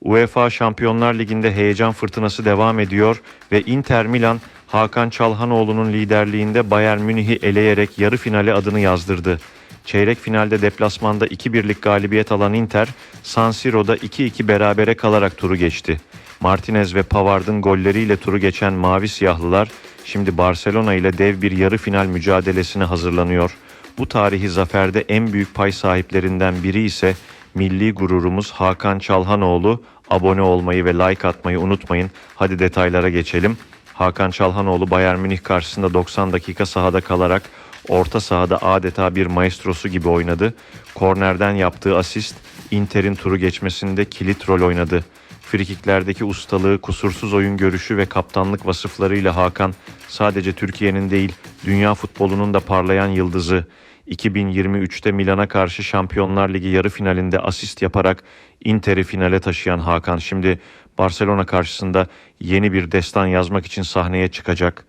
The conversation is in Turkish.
UEFA Şampiyonlar Ligi'nde heyecan fırtınası devam ediyor ve Inter Milan Hakan Çalhanoğlu'nun liderliğinde Bayern Münih'i eleyerek yarı finale adını yazdırdı. Çeyrek finalde deplasmanda 2-1'lik galibiyet alan Inter, San Siro'da 2-2 berabere kalarak turu geçti. Martinez ve Pavard'ın golleriyle turu geçen Mavi Siyahlılar şimdi Barcelona ile dev bir yarı final mücadelesine hazırlanıyor. Bu tarihi zaferde en büyük pay sahiplerinden biri ise milli gururumuz Hakan Çalhanoğlu. Abone olmayı ve like atmayı unutmayın. Hadi detaylara geçelim. Hakan Çalhanoğlu Bayern Münih karşısında 90 dakika sahada kalarak orta sahada adeta bir maestrosu gibi oynadı. Kornerden yaptığı asist Inter'in turu geçmesinde kilit rol oynadı. Frikiklerdeki ustalığı, kusursuz oyun görüşü ve kaptanlık vasıflarıyla Hakan sadece Türkiye'nin değil dünya futbolunun da parlayan yıldızı. 2023'te Milan'a karşı Şampiyonlar Ligi yarı finalinde asist yaparak Inter'i finale taşıyan Hakan şimdi Barcelona karşısında yeni bir destan yazmak için sahneye çıkacak.